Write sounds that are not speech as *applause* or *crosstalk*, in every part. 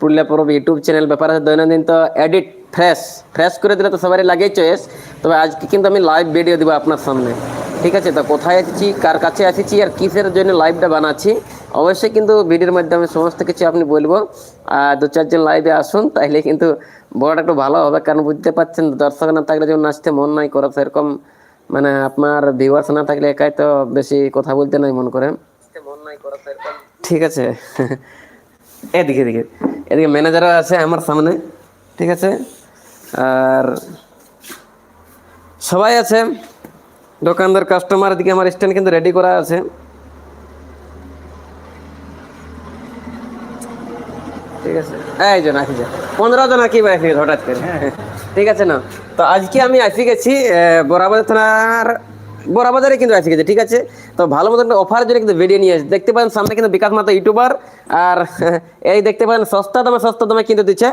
পুরুলিয়া পরব YouTube channel ব্যাপার আছে দৈনন্দিন তো এডিট ফ্রেশ ফ্রেশ করে দিলে তো সবারই লাগেই চয়েস তবে আজকে কিন্তু আমি লাইভ ভিডিও দেবো আপনার সামনে। ঠিক আছে? তো কোথায় এসেছি কার কাছে এসেছি আর কিসের জন্য লাইভটা বানাচ্ছি অবশ্যই কিন্তু ভিডিওর মাধ্যমে সমস্ত কিছু আপনি বলব। আর দু চারজন লাইভে আসুন তাহলে কিন্তু বড়টা একটু ভালো হবে কারণ বুঝতে পারছেন দর্শক না থাকলে যেমন নাচতে মন নাই করা সেরকম মানে আপনার ভিউয়ার্স না থাকলে একাই তো বেশি কথা বলতে নাই মন করে। মন ঠিক আছে? এদিকে এদিকে। এদিকে ম্যানেজারও আছে আমার সামনে ঠিক আছে? আর সবাই আছে দোকানদার কাস্টমার এদিকে আমার স্ট্যান্ড কিন্তু রেডি করা আছে। ঠিক আছে? এই যে নাকি পনেরো জন কি বাইক হঠাৎ করে। ঠিক আছে না? তো আজকে আমি আসি গেছি আহ, বরাবাজার থানার বরাবাজারে কিন্তু আসি গেছি ঠিক আছে? তো ভালো মতো একটা অফার জন্য কিন্তু ভিডিও নিয়ে আসি। দেখতে পারেন সামনে কিন্তু বিকাশ মাতা ইউটিউবার আর *laughs* এই দেখতে পারেন সস্তা দামে সস্তা দামে কিন্তু দিচ্ছে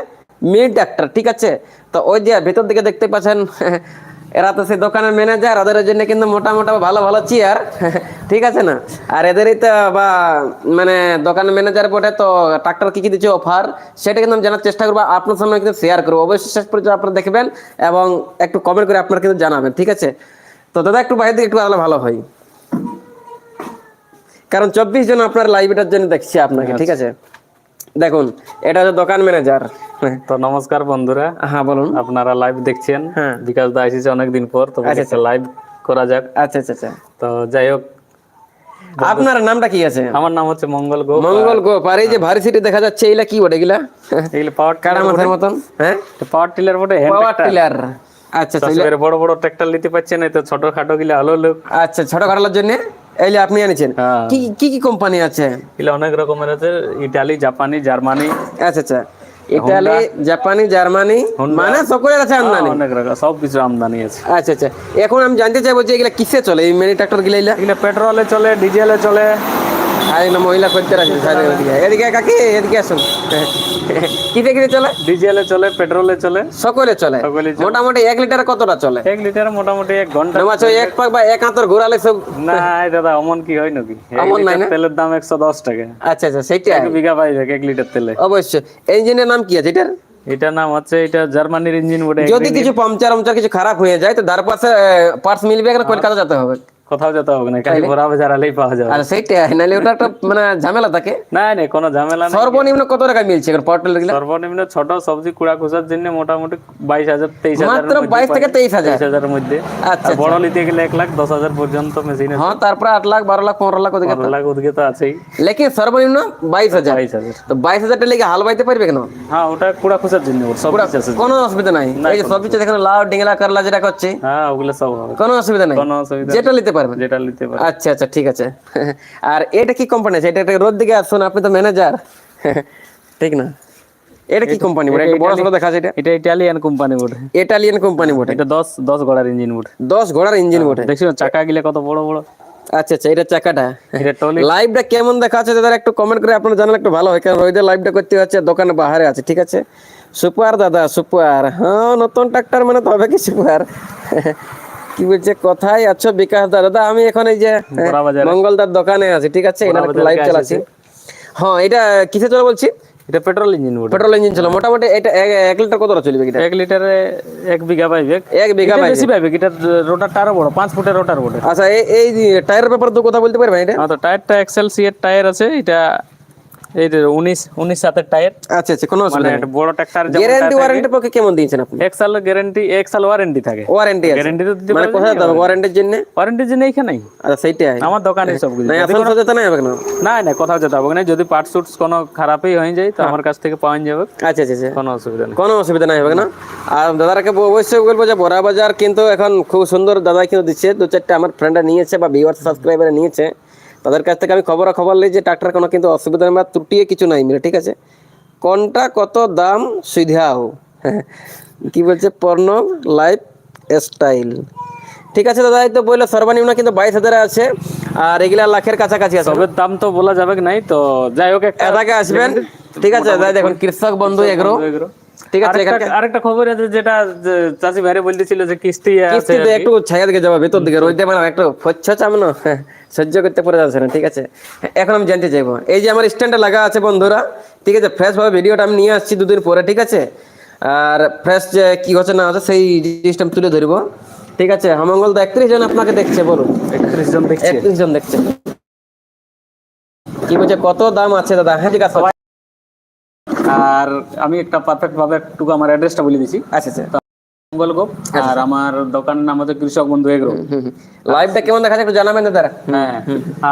মিড ডাক্তার ঠিক আছে? তো ওই যে ভেতর দিকে দেখতে পাচ্ছেন, *laughs* এরা তো সেই দোকানের ম্যানেজার ওদের জন্য কিন্তু মোটা মোটা ভালো ভালো চেয়ার *laughs* ঠিক আছে না? আর এদেরই তো বা মানে দোকানের ম্যানেজার বটে, তো ট্রাক্টর কি কি দিচ্ছে অফার সেটা কিন্তু আমি জানার চেষ্টা করব আপনার সামনে কিন্তু শেয়ার করব। অবশ্যই শেষ পর্যন্ত আপনারা দেখবেন এবং একটু কমেন্ট করে আপনারা কিন্তু জানাবেন, ঠিক আছে? তো দাদা একটু বাইরে দিকে একটু আলো ভালো হয়। কারণ চব্বিশ জন আপনার লাইভটার জন্য দেখছি আপনাকে ঠিক আছে? দেখুন এটা হচ্ছে দোকান ম্যানেজার তো নমস্কার বন্ধুরা। হ্যাঁ বলুন। আপনারা লাইভ দেখছেন। হ্যাঁ। বিকাশ দা এসেছে অনেকদিন পর তো একটা লাইভ করা যাক। আচ্ছা আচ্ছা আচ্ছা। তো যাই হোক আপনার নামটা কি আছে? আমার নাম হচ্ছে মঙ্গল গো মঙ্গল গোপ। আর এই যে ভারী সিটি দেখা যাচ্ছে এইলা কি বটে এগুলা? এগুলো পাওয়ার কাড়া মাথার মতন? হ্যাঁ? পাওয়ার টিলার বটে পাওয়ার টিলার আচ্ছা বড় বড় ট্রাক্টর নিতে পারছেন না তো ছোট খাটো গিলা আলো লোক। আচ্ছা ছোট কাটালার জন্য? এইলে আপনি হ্যাঁ। কি কি কি কোম্পানি আছে? এগুলো অনেক রকমের আছে ইটালি জাপানি জার্মানি। আচ্ছা আচ্ছা। ইতালি জাপানি জার্মানি মানে সকলের আছে আমদানি। অনেক রকম সব কিছু আমদানি আছে। আচ্ছা আচ্ছা। এখন আমি জানতে চাইব যে এগুলা কিসে চলে এই মিনি ট্রাক্টরগুলা এগুলো পেট্রোলে চলে ডিজেলে চলে। আর না মহিলা করতে সাইডে এদিকে এদিকে কাকি এদিকে আসুন। *laughs* কিসে কিসে চলে? ডিজেলে চলে পেট্রোলে চলে। সকলে চলে? মোটামুটি এক লিটারে কতটা চলে? এক লিটার মোটামুটি এক ঘণ্টা। ওই এক পাক বা এক আঁতর ঘোরালে সব না দাদা অমন কি হয় নাকি? *laughs* অমন নাই তেলের দাম একশো দশ টাকা। আচ্ছা আচ্ছা সেইটা এক বিঘা পাইবে এক লিটার তেলে। অবশ্যই। ইঞ্জিনের নাম কি আছে এটার? এটার নাম হচ্ছে এটা জার্মানির ইঞ্জিন বটে যদি কিছু পাংচার আমচার কিছু খারাপ হয়ে যায় তো তার পাশে পার্টস মিলবে না কলকাতা যেতে হবে। কোথাও যেতে হবে না খালি আলেই পাওয়া যাবে। আর নাহলে ওটা একটা মানে ঝামেলা থাকে। না না কোনো ঝামেলা নেই। সর্বনিম্ন কত টাকা মিলছে এখন পটল সর্বনিম্ন ছোট সবজি কুড়া খোঁজার জন্য মোটামুটি বাইশ হাজার তেইশ হাজার মাত্র বাইশ থেকে তেইশ হাজার। তেইশ হাজারের মধ্যে। আচ্ছা বড় নিতে গেলে এক লাখ দশ হাজার পর্যন্ত মেশিন আছে। হ্যাঁ তারপরে আট লাখ বারো লাখ পনেরো লাখ ওদিকে লাখ ওদিকে তো আছেই। লেকিন সর্বনিম্ন বাইশ হাজার। বাইশ হাজার। তো বাইশ হাজার টাকা লেগে হাল বাইতে পারবে কেন? হ্যাঁ ওটা কুড়া খোঁজার জন্য সব কিছু আছে। কোনো অসুবিধা নাই। এই যে সবজি দেখেন লাউ ডিঙ্গলা করলা যেটা করছে। হ্যাঁ ওগুলো সব হবে। কোনো অসুবিধা নাই। কোনো অসুবিধা যেটা নিতে পারবেন। যেটা নিতে পারে আচ্ছা আচ্ছা ঠিক আছে। আর এটা কি কোম্পানি আছে? এটা রোদ দিকে আসুন আপনি তো ম্যানেজার ঠিক না? এটা কি কোম্পানি একটা বড় সড়ো দেখা আছে এটা। এটা ইটালিয়ান কোম্পানি বটে ইটালিয়ান কোম্পানি বটে এটা দশ দশ ঘোড়ার ইঞ্জিন বটে দশ ঘোড়ার ইঞ্জিন বটে দেখছি চাকা গিলে কত বড় বড়। আচ্ছা আচ্ছা এটা চাকাটা। এটা টলি লাইভটা কেমন দেখাচ্ছে দাদা? একটু কমেন্ট করে আপনারা জানালে একটু ভালো হয় কারণ ওইদের লাইভটা করতে হচ্ছে দোকানে বাহারে আছে ঠিক আছে? সুপার দাদা সুপার। হ্যাঁ নতুন ট্রাক্টর মানে তবে কি সুপার? কি বলছে কোথায় আছো বিকাশ দা। দাদা আমি এখন এই যে মঙ্গলদার দোকানে আছি ঠিক আছে? এটা লাইভ চালাচ্ছি। হ্যাঁ এটা কিসে চলে বলছি? এটা পেট্রোল ইঞ্জিন পেট্রোল ইঞ্জিন ছিল মোটামুটি এটা এক- লিটার কতটা চলবে এটা এক লিটারে এক বিঘা পাইবে। এক বিঘা পাইবে। বেশি পাইবে এটা রোটারটা আরও বড় পাঁচ ফুটের রোটার বটে। আচ্ছা এই টায়ারের ব্যাপারে তো কথা বলতে পারবেন এটা? হ্যাঁ তো টায়ারটা এক্সেল সি এর টায়ার আছে এটা এই যে সাতের টায়ার আচ্ছা আচ্ছা কোনো মানে অসুবিধা নেই বড় ট্রাক্টর গ্যারান্টি ওয়ারেন্টি পক্ষে কেমন দিয়েছেন আপনি? এক সাল গ্যারান্টি এক সাল ওয়ারেন্টি থাকে। ওয়ারেন্টি আছে। গ্যারান্টি তো দিতে মানে কোথায় দেবো ওয়ারেন্টির জন্য? ওয়ারেন্টির জন্য এইখানেই আচ্ছা সেইটাই। আমার দোকানে সব কিছু। না আসল যেতে নাই হবে কেন? না না কোথাও যেতে হবে না। যদি পার্ট সুটস কোনো খারাপই হয়ে যায় তো আমার কাছ থেকে পাওয়া যাবে। আচ্ছা আচ্ছা আচ্ছা। কোনো অসুবিধা নেই। কোনো অসুবিধা নাই হবে না আর দাদাকে অবশ্যই বলব যে বড়া বাজার কিন্তু এখন খুব সুন্দর দাদা কিন্তু দিচ্ছে। দু চারটে আমার ফ্রেন্ডরা নিয়েছে বা ভিউয়ার সাবস্ক্রাইবারে নিয়েছে। তাদের কাছ থেকে আমি খবর খবর নিই যে ট্রাক্টর কোনো কিন্তু অসুবিধা নেই বা ত্রুটিয়ে কিছু নাই মিলে ঠিক আছে? কোনটা কত দাম? সুবিধাও কি বলছে? পর্ণ লাইফ স্টাইল। ঠিক আছে দাদা এই তো বলল সর্বনিম্ন কিন্তু বাইশ হাজারে আছে আর এগুলা লাখের কাছাকাছি আছে। তবে দাম তো বলা যাবে নাই তো যাই হোক এটাকে আসবেন। ঠিক আছে দাদা দেখুন। কৃষক বন্ধু এগ্রো। ঠিক আছে আরেকটা খবর আছে যেটা চাষি ভাইরে বলতেছিল যে কিস্তি কিস্তিতে একটু ছায়া দিকে যাব ভেতর দিকে রোদে একটু ফচ্ছ চামনো হ্যাঁ, সহ্য করতে পারে যাচ্ছে না ঠিক আছে। এখন আমি জানতে চাইব এই যে আমার স্ট্যান্ডে লাগা আছে বন্ধুরা ঠিক আছে ফ্রেশ ভাবে ভিডিওটা আমি নিয়ে আসছি দুদিন পরে ঠিক আছে? আর ফ্রেশ যে কি হচ্ছে না হচ্ছে সেই জিনিসটা তুলে ধরবো ঠিক আছে? হামঙ্গল তো একত্রিশ জন আপনাকে দেখছে বলুন। একত্রিশ জন দেখছে। একত্রিশ জন দেখছে। কি বলছে কত দাম আছে দাদা? হ্যাঁ জিজ্ঞাসা। আর আমি একটা পারফেক্ট ভাবে একটু আমার অ্যাড্রেসটা বলে দিছি। আচ্ছা আচ্ছা। মঙ্গল গোপ আর আমার দোকানের নাম হচ্ছে কৃষক বন্ধু এগ্রো। লাইভটা কেমন দেখা যায় একটু জানাবেন দাদা হ্যাঁ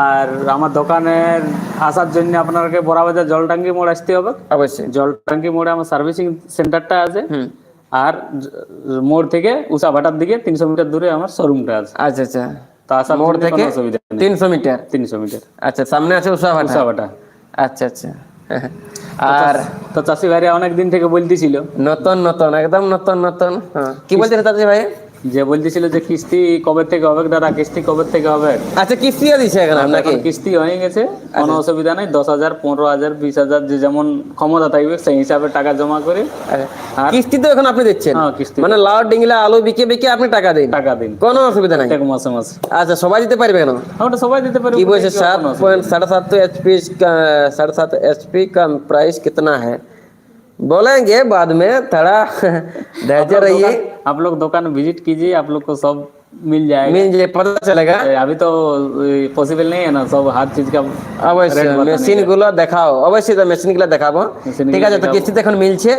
আর আমার দোকানের আসার জন্য আপনাকে বড়াবাজার জলটাঙ্গি মোড় আসতে হবে। অবশ্যই। জলটাঙ্গি মোড়ে আমার সার্ভিসিং সেন্টারটা আছে। আর মোড় থেকে উষা ভাটার দিকে তিনশো মিটার দূরে আমার শোরুমটা আছে। আচ্ছা আচ্ছা। তো আসার মোড় থেকে তিনশো মিটার? তিনশো মিটার। আচ্ছা সামনে আছে উষা ভাটা উষা ভাটা আচ্ছা আচ্ছা আর তো চাষি ভাইরা অনেক দিন থেকে বলতেছিল। নতুন নতুন একদম নতুন নতুন হ্যাঁ। কি বলছেন চাষি ভাই? যে বলতেছিল যে কিস্তি কবে থেকে হবে দাদা কিস্তি কবে থেকে হবে আচ্ছা কিস্তিও দিছে এখন আপনাকে এখন কিস্তি হয়ে গেছে কোনো অসুবিধা নেই দশ হাজার পনেরো হাজার বিশ হাজার যে যেমন ক্ষমতা থাকবে সেই হিসাবে টাকা জমা করে আচ্ছা। আর কিস্তি তো এখন আপনি দিচ্ছেন হ্যাঁ কিস্তি মানে লাউ ডিঙ্গলা আলু বিকে বিকে আপনি টাকা দিন টাকা দিন কোনো অসুবিধা নাই এক মাসে মাসে আচ্ছা সবাই দিতে পারবে কেন ওটা সবাই দিতে পারে की वजह सात पॉइंट साढ़े सात एच पी साढ़े सात एच पी का प्राइस कितना है बोलेंगे बाद में थोड़ा *laughs* धैर्य रहिए आप लोग दुकान विजिट कीजिए आप लोग को सब मिल जाएगा मिल जाए पता चलेगा ए, अभी तो पॉसिबल नहीं है ना सब हर चीज का অবশ্যই মেশিন গুলো দেখাও অবশ্যই তো মেশিন গুলো দেখাবো Machine ঠিক আছে তো কিস্তিতে এখন মিলছে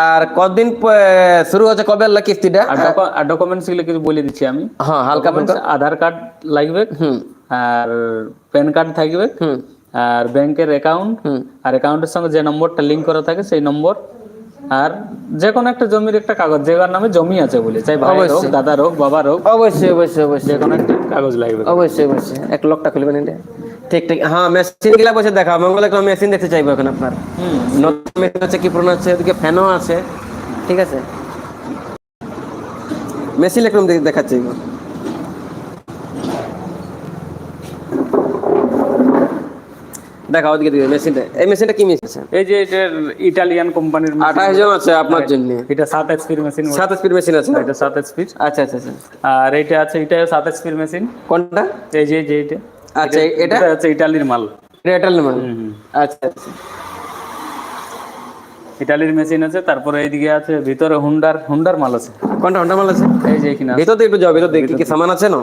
আর কতদিন প- শুরু হচ্ছে কবে আল্লাহ কিস্তিটা আর ডকু- আর ডকুমেন্টস গুলো কিছু বলে দিচ্ছি আমি হ্যাঁ হালকা ফুলকা Documents, আধার কার্ড লাগবে হুম আর প্যান কার্ড থাকবে হুম আর ব্যাংকের অ্যাকাউন্ট আর অ্যাকাউন্টের সঙ্গে যে নম্বরটা লিংক করা থাকে সেই নম্বর আর যে কোনো একটা জমির একটা কাগজ যে নামে জমি আছে বলে চাই ভাই হোক। দাদার হোক বাবার হোক অবশ্যই অবশ্যই অবশ্যই। যে কোনো একটা কাগজ লাগবে। অবশ্যই অবশ্যই। এক লকটা খুলবেন এটা। ঠিক ঠিক। হ্যাঁ মেশিনগুলা বসে দেখা মঙ্গল একটা মেশিন দেখতে চাইব এখন আপনার? নতুন মেশিন আছে কি পুরনো আছে? ওদিকে ফ্যানও আছে। ঠিক আছে। মেশিন একটু দেখাচ্ছি। দেখা ওদিকে দিকে মেশিনটা। এই মেশিনটা কি মেশিন? আছে এই যে এটা ইটালিয়ান কোম্পানির আঠাশ জন আছে আপনার জন্য। এটা এইচপির মেশিন স্পিড মেশিন আছে এটা এইচপির আচ্ছা আচ্ছা আচ্ছা। আর এটা আছে এটা এইচপির মেশিন কোনটা? এই যে যে এটা আচ্ছা এটা এটা? হচ্ছে ইটালির মাল। নেবেন হুম, হুম। আচ্ছা আচ্ছা। ইটালির মেশিন আছে তারপরে এইদিকে আছে ভিতরে হুন্ডার হুন্ডার মাল আছে। কোনটা? কোনটা মাল আছে? এই যে এখানে আছে। ভিতর একটু যাও ভিতর কি কি সামান আছে না?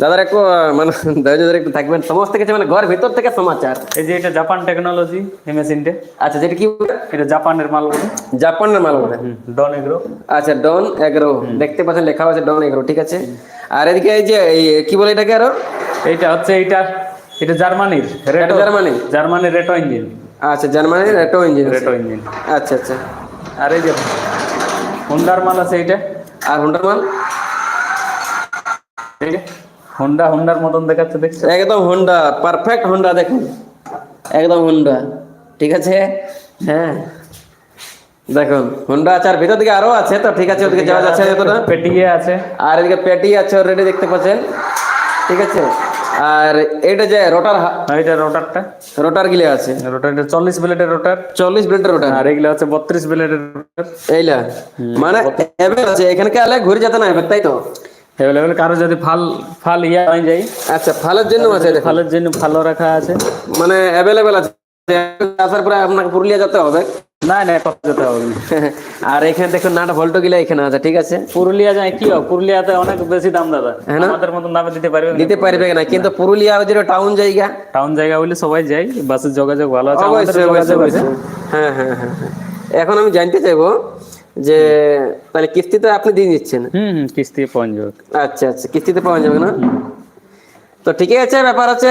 দাদার একটু মানে ধৈর্য ধরে একটু থাকবেন। সমস্ত কিছু মানে ঘর ভিতর থেকে সমাচার। এই যে এটা জাপান টেকনোলজি এই মেশিনটা আচ্ছা যেটা কি? এটা জাপানের মাল বলে জাপানের মাল বলে ডন এগ্রো। আচ্ছা ডন এগ্রো। দেখতে পাচ্ছেন লেখা আছে ডন এগ্রো ঠিক আছে? আর এদিকে এই যে এই কি বলে এটাকে আরও? এইটা হচ্ছে এইটা এটা জার্মানির। এটা রেটো জার্মানি। জার্মানির রেটো ইঞ্জিন আচ্ছা জার্মানির রেটো ইঞ্জিন রেটো ইঞ্জিন আচ্ছা আচ্ছা। আর এই যে হুন্ডার মাল আছে এইটা। আর হুন্ডার মাল? এই যে হোন্ডা হোন্ডার মতন দেখাচ্ছে দেখছ? একদম হুন্ডা পারফেক্ট হুন্ডা দেখুন। একদম হুন্ডা ঠিক আছে? হ্যাঁ। দেখুন হুন্ডা আছে আর ভিতর দিকে আরও আছে তো ঠিক আছে ওদিকে যাওয়া যাচ্ছে না পেটিয়ে আছে। আর এদিকে পেটি আছে অলরেডি দেখতে পাচ্ছেন ঠিক আছে? আর এটা যে রোটার এটা রোটারটা রোটার গিলে আছে। রোটার চল্লিশ ব্লেডের রোটার চল্লিশ ব্লেডের রোটার আর এগুলো হচ্ছে বত্রিশ ব্লেডের রোটার এইলা। মানে এবার আছে এখানে কি আলে ঘুরে যেতে না এবার তাই তো? অ্যাভেলেবেল কারও যদি ফাল ফাল ইয়া হয়ে যায় আচ্ছা ফালের জন্য আছে ফালের জন্য ভালো রাখা আছে। মানে অ্যাভেলেবেল আছে। আসার পরে আপনাকে পুরুলিয়া যেতে হবে। না না কথা যেতে হবে *laughs* আর এখানে দেখুন নাট ভল্ট গিলা এখানে আছে ঠিক আছে? পুরুলিয়া যায় কি পুরুলিয়াতে অনেক বেশি দাম দাদা। আমাদের মতন দামে দিতে পারবে। দিতে পারবে না কিন্তু পুরুলিয়া যে টাউন জায়গা। টাউন জায়গা বলে সবাই যায় বাসের যোগাযোগ ভালো আছে আমাদের যোগাযোগ আছে। হ্যাঁ হ্যাঁ হ্যাঁ হ্যাঁ। এখন আমি জানতে চাইব যে তাহলে কিস্তিতে আপনি দিয়ে দিচ্ছেন। হুম কিস্তি পৌঁছ যাবে। আচ্ছা আচ্ছা কিস্তিতে পাওয়া যাবে না? তো ঠিকই আছে ব্যাপার আছে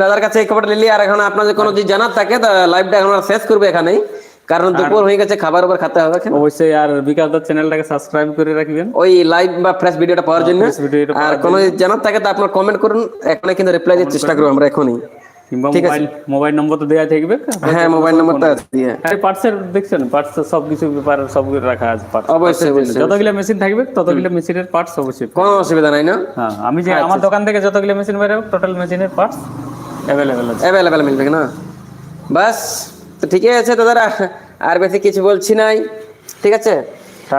দাদার কাছে এই খবরটা নিলি আর এখন আপনার কোনো যদি জানার থাকে লাইভটা এখন আমরা শেষ করব এখানেই। কারণ দুপুর হয়ে গেছে খাবার উপর খেতে হবে অবশ্যই আর বিকাশ দার চ্যানেলটাকে সাবস্ক্রাইব করে রাখবেন। ওই লাইভ বা ফ্রেশ ভিডিওটা পাওয়ার জন্য। আর কোনো জানার থাকে তো আপনার কমেন্ট করুন এখনই কিন্তু রিপ্লাই দেওয়ার চেষ্টা করব আমরা এখনই। কিংবা মোবাইল মোবাইল নম্বর তো দেওয়া থাকবে। হ্যাঁ মোবাইল নাম্বারটা দিয়ে। আরে পার্টসের দেখছেন পার্টস সব কিছু ব্যাপার সব রাখা আছে parts। অবশ্যই অবশ্যই যতগুলো মেশিন থাকবে ততগুলো মেশিনের পার্টস অবশ্যই কোনো অসুবিধা নাই না? হ্যাঁ আমি যে আমার দোকান থেকে যতগুলো মেশিন বের হবে টোটাল মেশিনের পার্টস অ্যাভেলেবেল আছে। অ্যাভেলেবেল মিলবে না? বাস তো ঠিকই আছে দাদারা আর বেশি কিছু বলছি নাই। ঠিক আছে।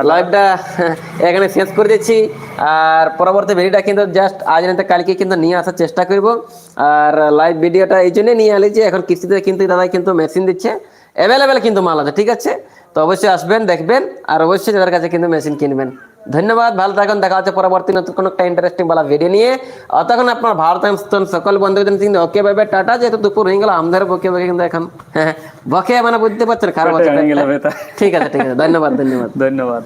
লাইভটা *laughs* এখানে শেষ করে দিচ্ছি। আর পরবর্তী ভিডিওটা কিন্তু জাস্ট আজ না কালকে কিন্তু নিয়ে আসার চেষ্টা করব। আর লাইভ ভিডিওটা এই জন্যই নিয়ে আলি যে এখন কিস্তিতে কিন্তু দাদা কিন্তু মেশিন দিচ্ছে। অ্যাভেলেবেল কিন্তু মাল আছে, ঠিক আছে? তো অবশ্যই আসবেন, দেখবেন, আর অবশ্যই তাদের কাছে কিন্তু মেশিন কিনবেন। ধন্যবাদ ভালো থাকুন দেখা হচ্ছে পরবর্তী নতুন কোনো একটা ইন্টারেস্টিং বলা ভিডিও নিয়ে। অতক্ষণ আপনার ভারত সকল বন্ধুদের কিন্তু ওকে ভাবে টাটা যেহেতু দুপুর হয়ে গেল আমাদের বকে বকে কিন্তু এখন হ্যাঁ বকে মানে বুঝতে পারছেন খারাপ। ঠিক আছে ঠিক আছে ধন্যবাদ ধন্যবাদ। ধন্যবাদ।